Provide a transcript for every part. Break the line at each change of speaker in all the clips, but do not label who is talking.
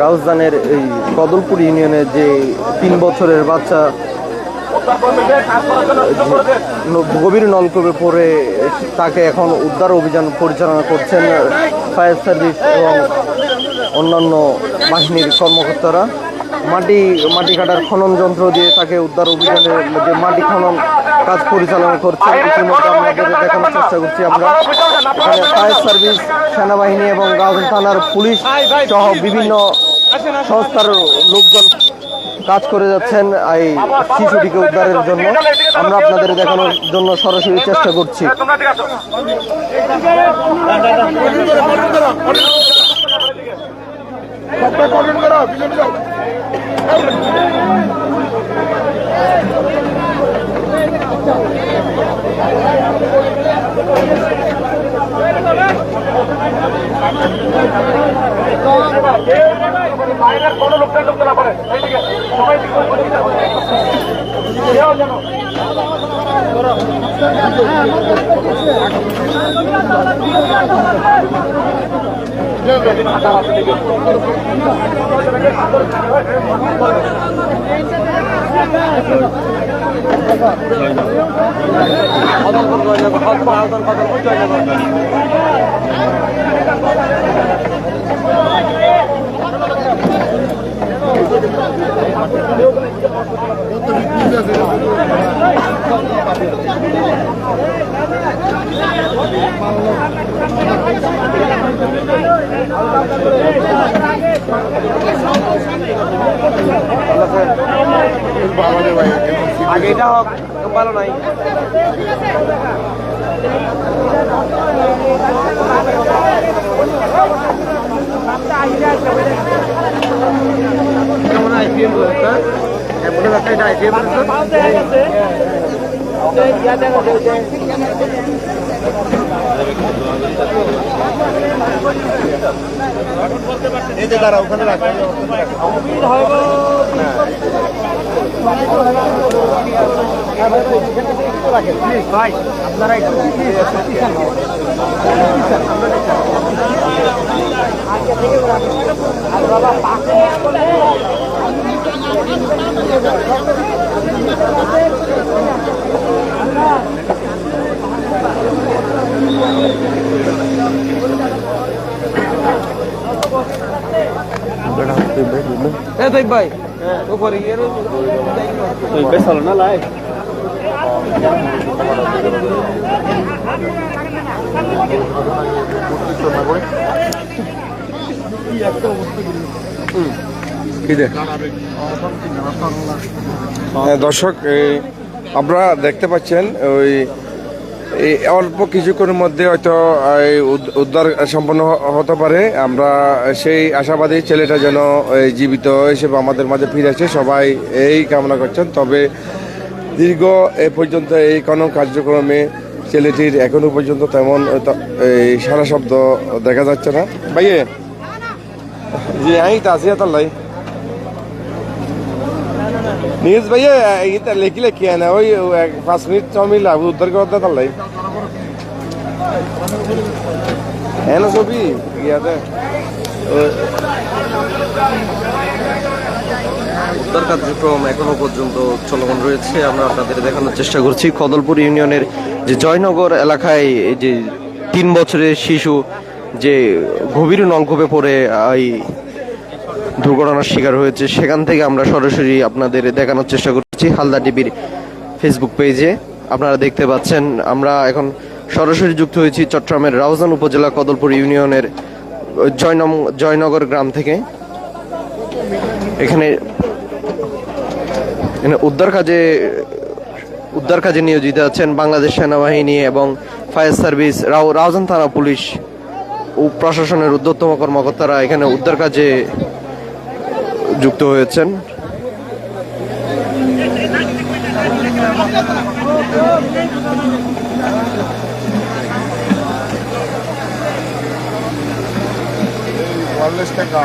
রাউজানের এই কদলপুর ইউনিয়নের যে তিন বছরের বাচ্চা গভীর নলকূপে পড়ে তাকে এখন উদ্ধার অভিযান পরিচালনা করছেন ফায়ার সার্ভিস এবং অন্যান্য বাহিনীর কর্মকর্তারা। মাটি মাটি কাটার খনন যন্ত্র দিয়ে তাকে উদ্ধার অভিযানের যে মাটি খনন কাজ পরিচালনা করছেন ইতিমধ্যে আপনাদের দেখানোর চেষ্টা করছি আমরা। এখানে ফায়ার সার্ভিস, সেনাবাহিনী এবং গাজন থানার পুলিশ সহ বিভিন্ন সংস্থার লোকজন কাজ করে যাচ্ছেন এই শিশুটিকে উদ্ধারের জন্য। আমরা আপনাদের দেখানোর জন্য সরাসরি চেষ্টা করছি।
বাইরের কোনো লোক যেন ঢুকতে না পারে সবাই যেন
আগে এটা হোক ভালো নাই কেমন আইপিএম রয়েছে এমন একটা আইপিএম
এই যে দাঁড়া ওখানে রাখ
ভাই আপনারা একটু
এ তাই ভাই উপরে গিয়ে বেশ হলো না লাই
হ্যাঁ, দর্শক আপনারা দেখতে পাচ্ছেন, ওই, এই অল্প কিছুক্ষণের মধ্যে হয়তো উদ্ধার সম্পন্ন হতে পারে। আমরা সেই আশাবাদী ছেলেটা যেন জীবিত হিসেবে আমাদের মাঝে ফিরে আসে। সবাই এই কামনা করছেন। তবে দীর্ঘ এ পর্যন্ত এই কোনো কার্যক্রমে ছেলেটির এখনও পর্যন্ত তেমন এই সারা শব্দ দেখা যাচ্ছে না। ভাইয়ে জি আমি তো আছি তাল্লাই নিউজ ভাইয়া এটা লেখি লেখি না ওই পাঁচ মিনিট, ছ মিনিট লাগবে উদ্ধার করতে তাহলে হ্যাঁ না ছবি ইয়াতে
উদ্ধার কার্যক্রম এখনও পর্যন্ত চলমান রয়েছে। আমরা আপনাদের দেখানোর চেষ্টা করছি। কদলপুর ইউনিয়নের যে জয়নগর এলাকায় যে তিন বছরের শিশু যে গভীর নলকূপে পড়ে, এই দুর্ঘটনার শিকার হয়েছে, সেখান থেকে আমরা সরাসরি আপনাদের দেখানোর চেষ্টা করছি হালদা টিভির ফেসবুক পেজে। আপনারা দেখতে পাচ্ছেন, আমরা এখন সরাসরি যুক্ত হয়েছি চট্টগ্রামের রাউজান উপজেলা কদলপুর ইউনিয়নের জয়নম জয়নগর গ্রাম থেকে। এখানে উদ্ধার কাজে উদ্ধার কাজে নিয়োজিত আছেন বাংলাদেশ সেনাবাহিনী এবং ফায়ার সার্ভিস, রাও, রাউজান থানা পুলিশ ও প্রশাসনের ঊর্ধ্বতম কর্মকর্তারা এখানে উদ্ধার কাজে যুক্ত হয়েছেন।
টাকা।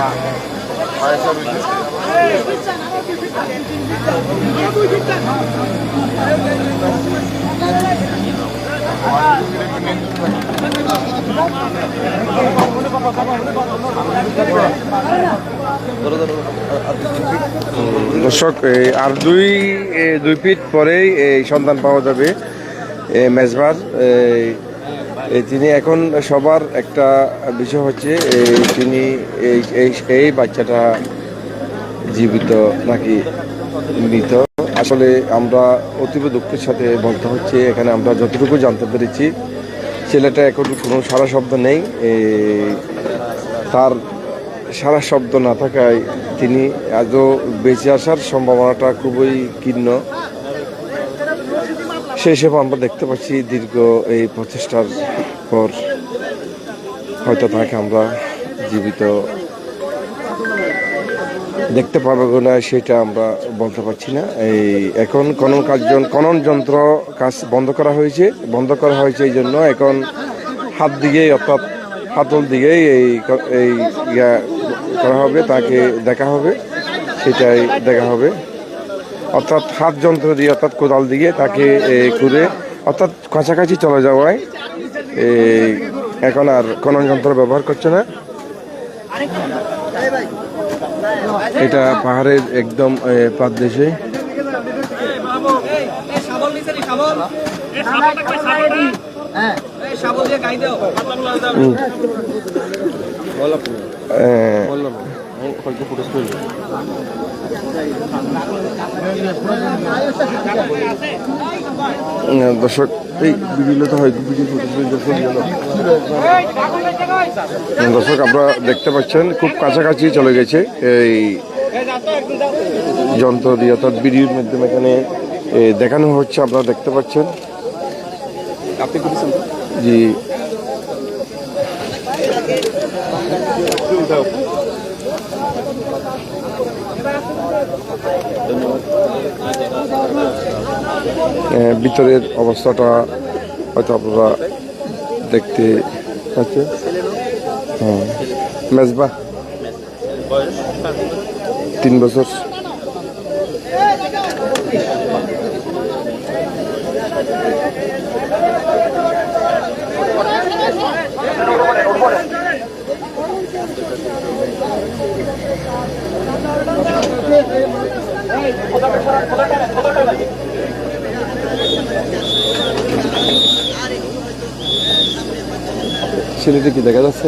দর্শক আর দুই দুই ফিট পরেই এই সন্ধান পাওয়া যাবে মেজবার তিনি এখন সবার একটা বিষয় হচ্ছে তিনি এই বাচ্চাটা জীবিত নাকি মৃত। আসলে আমরা অতীব দুঃখের সাথে বলতে হচ্ছে, এখানে আমরা যতটুকু জানতে পেরেছি, ছেলেটা এখন কোনো সারা শব্দ নেই। তার সারা শব্দ না থাকায় তিনি আজও বেঁচে আসার সম্ভাবনাটা খুবই ক্ষীণ। সেই হিসেবে আমরা দেখতে পাচ্ছি দীর্ঘ এই প্রচেষ্টার পর হয়তো তাকে আমরা জীবিত দেখতে পাবো না সেটা আমরা বলতে পারছি না। এই এখন খনন কাজ খনন যন্ত্র কাজ বন্ধ করা হয়েছে। বন্ধ করা হয়েছে এই জন্য এখন হাত দিকেই অর্থাৎ হাতল দিকেই এই এই ইয়া করা হবে, তাকে দেখা হবে, সেটাই দেখা হবে। অর্থাৎ হাত যন্ত্র দিয়ে অর্থাৎ কোদাল দিয়ে তাকে করে অর্থাৎ কাছাকাছি চলে যাওয়ায় এই এখন আর খনন যন্ত্র ব্যবহার করছে না। এটা পাহাড়ের একদম এ, পাদদেশে
হ্যাঁ।
দর্শক দর্শক আপনারা দেখতে পাচ্ছেন খুব কাছাকাছি চলে গেছে এই যন্ত্র দিয়ে অর্থাৎ ভিডিওর মাধ্যমে এখানে দেখানো হচ্ছে আপনারা দেখতে পাচ্ছেন। জি। এ, ভিতরের অবস্থাটা হয়তো আপনারা দেখতে পাচ্ছেন হ্যাঁ মেজবা তিন বছর ছেলেটি কি দেখা যাচ্ছে?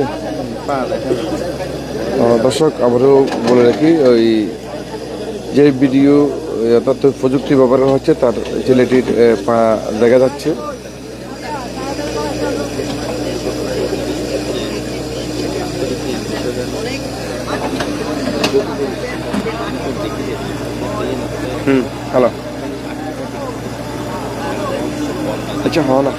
দর্শক, আবারও বলে রাখি, ওই যে ভিডিও অর্থাৎ প্রযুক্তি ব্যবহার হচ্ছে, তার ছেলেটির পা দেখা যাচ্ছে। হুম, হ্যালো। আচ্ছা হ্যাঁ না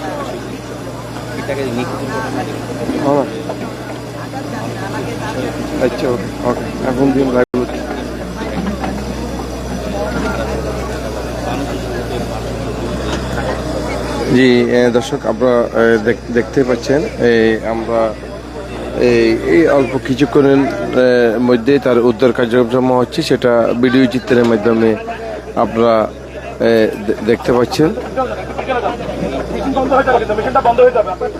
আচ্ছা ওকে ওকে, এখন জি দর্শক দেখ- দেখতে পাচ্ছেন এই আমরা এই অল্প কিছুক্ষণের মধ্যে তার উদ্ধার কার্যক্রম হচ্ছে, সেটা ভিডিও চিত্রের মাধ্যমে আপনারা দেখতে পাচ্ছেন।
বন্ধ হয়ে যাবে মেশিনটা বন্ধ হয়ে যাবে। আপনার